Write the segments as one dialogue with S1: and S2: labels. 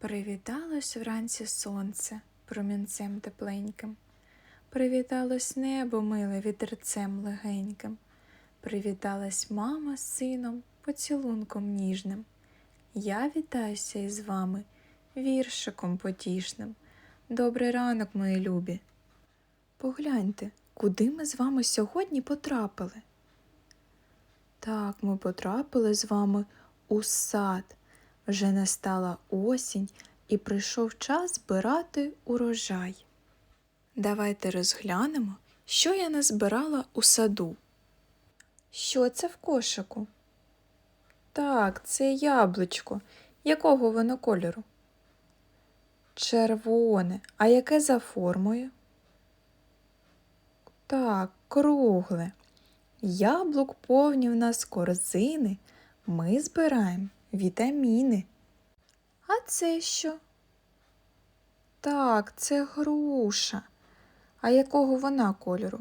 S1: Привіталось вранці сонце промінцем тепленьким, Привіталось небо миле вітерцем легеньким, Привіталась мама з сином поцілунком ніжним. Я вітаюся із вами віршиком потішним. Добрий ранок, мої любі. Погляньте, куди ми з вами сьогодні потрапили. Так, ми потрапили з вами у сад. Вже настала осінь і прийшов час збирати урожай. Давайте розглянемо, що я назбирала у саду. Що це в кошику? Так, це яблучко. Якого воно кольору? Червоне. А яке за формою? Так, кругле. Яблук повні в нас корзини. Ми збираємо вітаміни. А це що? Так, це груша. А якого вона кольору?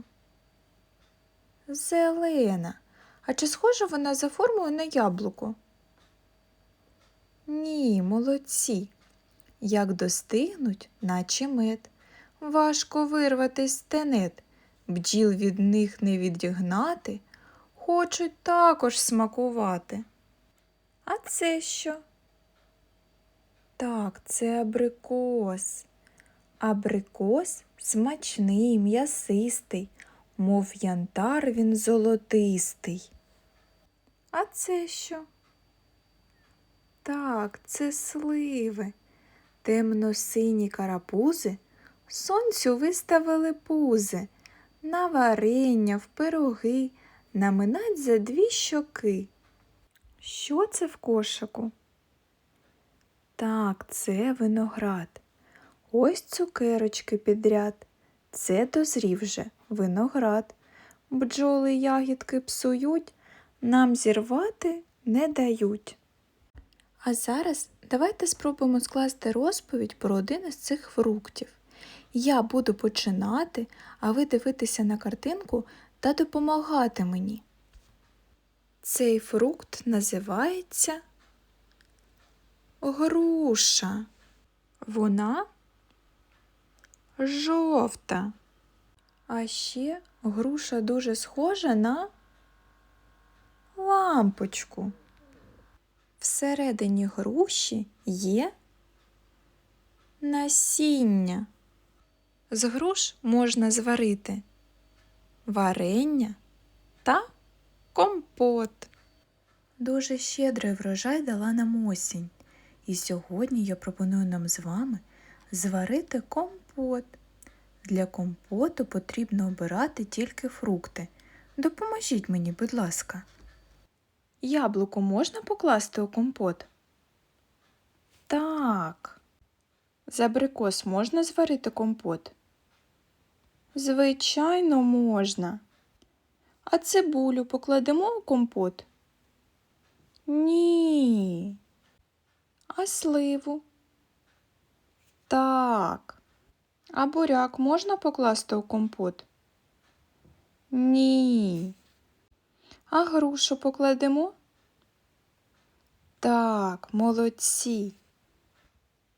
S1: Зелена. А чи схожа вона за формою на яблуко? Ні, молодці. Як достигнуть, наче мед. Важко вирватись з тенет, бджіл від них не відігнати, хочуть також смакувати. А це що? Так, це абрикос. Абрикос смачний, м'ясистий, мов янтар він золотистий. А це що? Так, це сливи. Темно-сині карапузи сонцю виставили пузи, на варення, в пироги, наминать за дві щоки. Що це в кошику? Так, це виноград. Ось цукерочки підряд. Це дозрів вже виноград. Бджоли ягідки псують, нам зірвати не дають. А зараз давайте спробуємо скласти розповідь про один із цих фруктів. Я буду починати, а ви дивитися на картинку та допомагати мені. Цей фрукт називається груша. Вона жовта. А ще груша дуже схожа на лампочку. Всередині груші є насіння. З груш можна зварити варення та компот. Дуже щедрий врожай дала нам осінь. І сьогодні я пропоную нам з вами зварити компот. Для компоту потрібно обирати тільки фрукти. Допоможіть мені, будь ласка. Яблуко можна покласти у компот? Так. З абрикос можна зварити компот? Звичайно, можна. А цибулю покладемо у компот? Ні. А сливу? Так. А буряк можна покласти у компот? Ні. А грушу покладемо? Так, молодці.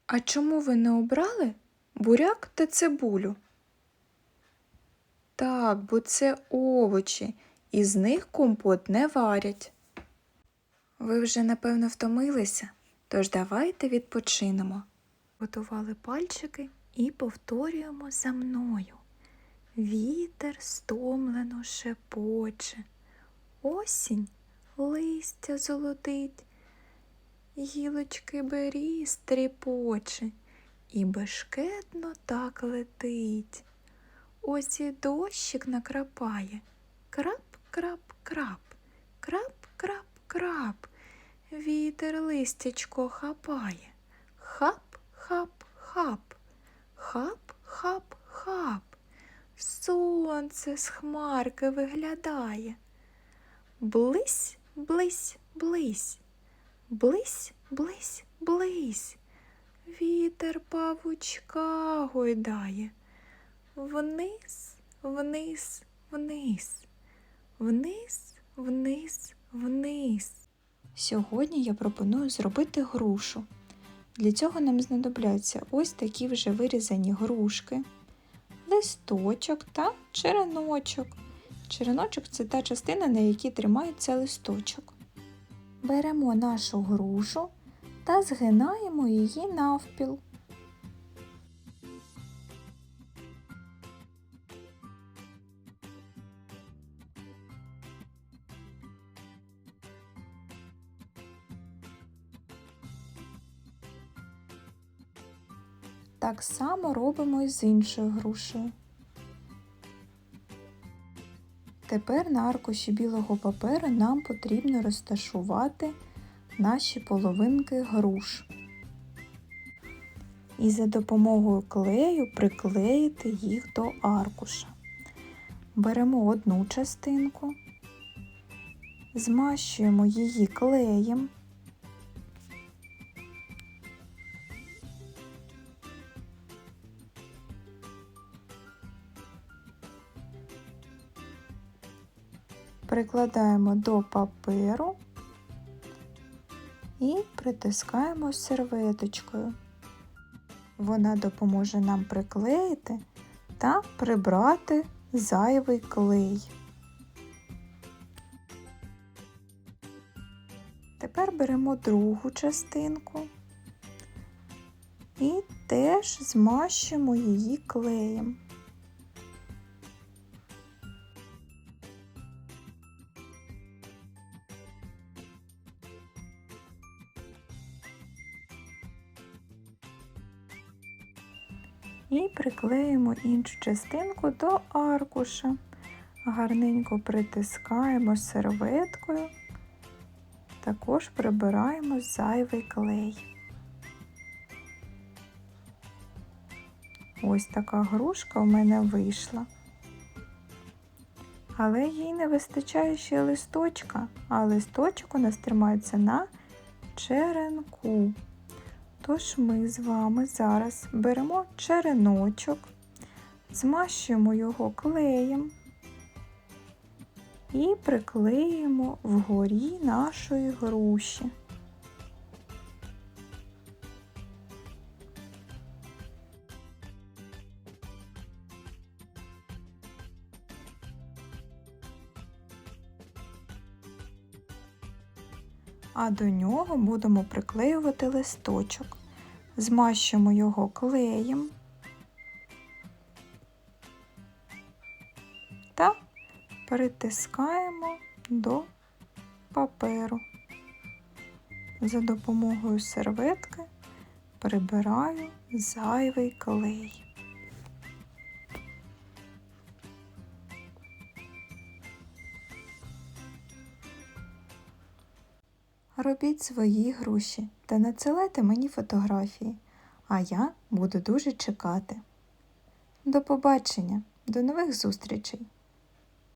S1: А чому ви не обрали буряк та цибулю? Так, бо це овочі, і з них компот не варять. Ви вже, напевно, втомилися, тож давайте відпочинемо. Готували пальчики і повторюємо за мною. Вітер стомлено шепоче, осінь листя золотить, гілочки беріз тріпоче, і бешкетно так летить. Ось і дощик накрапає. Крап, крап, крап, крап, крап, крап. Вітер листячко хапає. Хап, хап, хап, хап, хап, хап. Сонце з хмарки виглядає. Блись, блись, блись, блись, блись, блись. Вітер павучка гойдає. Вниз, вниз, вниз, вниз, вниз, вниз. Сьогодні я пропоную зробити грушу. Для цього нам знадобляться ось такі вже вирізані грушки, листочок та череночок. Череночок це та частина, на якій тримається листочок. Беремо нашу грушу та згинаємо її навпіл. Так само робимо і з іншою грушею. Тепер на аркуші білого паперу нам потрібно розташувати наші половинки груш. І за допомогою клею приклеїти їх до аркуша. Беремо одну частинку, змащуємо її клеєм. Прикладаємо до паперу і притискаємо серветочкою. Вона допоможе нам приклеїти та прибрати зайвий клей. Тепер беремо другу частинку і теж змащуємо її клеєм. Приклеїмо іншу частинку до аркуша. Гарненько притискаємо серветкою, також прибираємо зайвий клей. Ось така грушка у мене вийшла. Але їй не вистачає ще листочка, а листочок у нас тримається на черенку. Тож ми з вами зараз беремо череночок, змащуємо його клеєм і приклеїмо вгорі нашої груші. А до нього будемо приклеювати листочок змащуємо його клеєм та притискаємо до паперу. За допомогою серветки прибираю зайвий клей. Робіть свої груші та надсилайте мені фотографії, а я буду дуже чекати. До побачення, до нових зустрічей!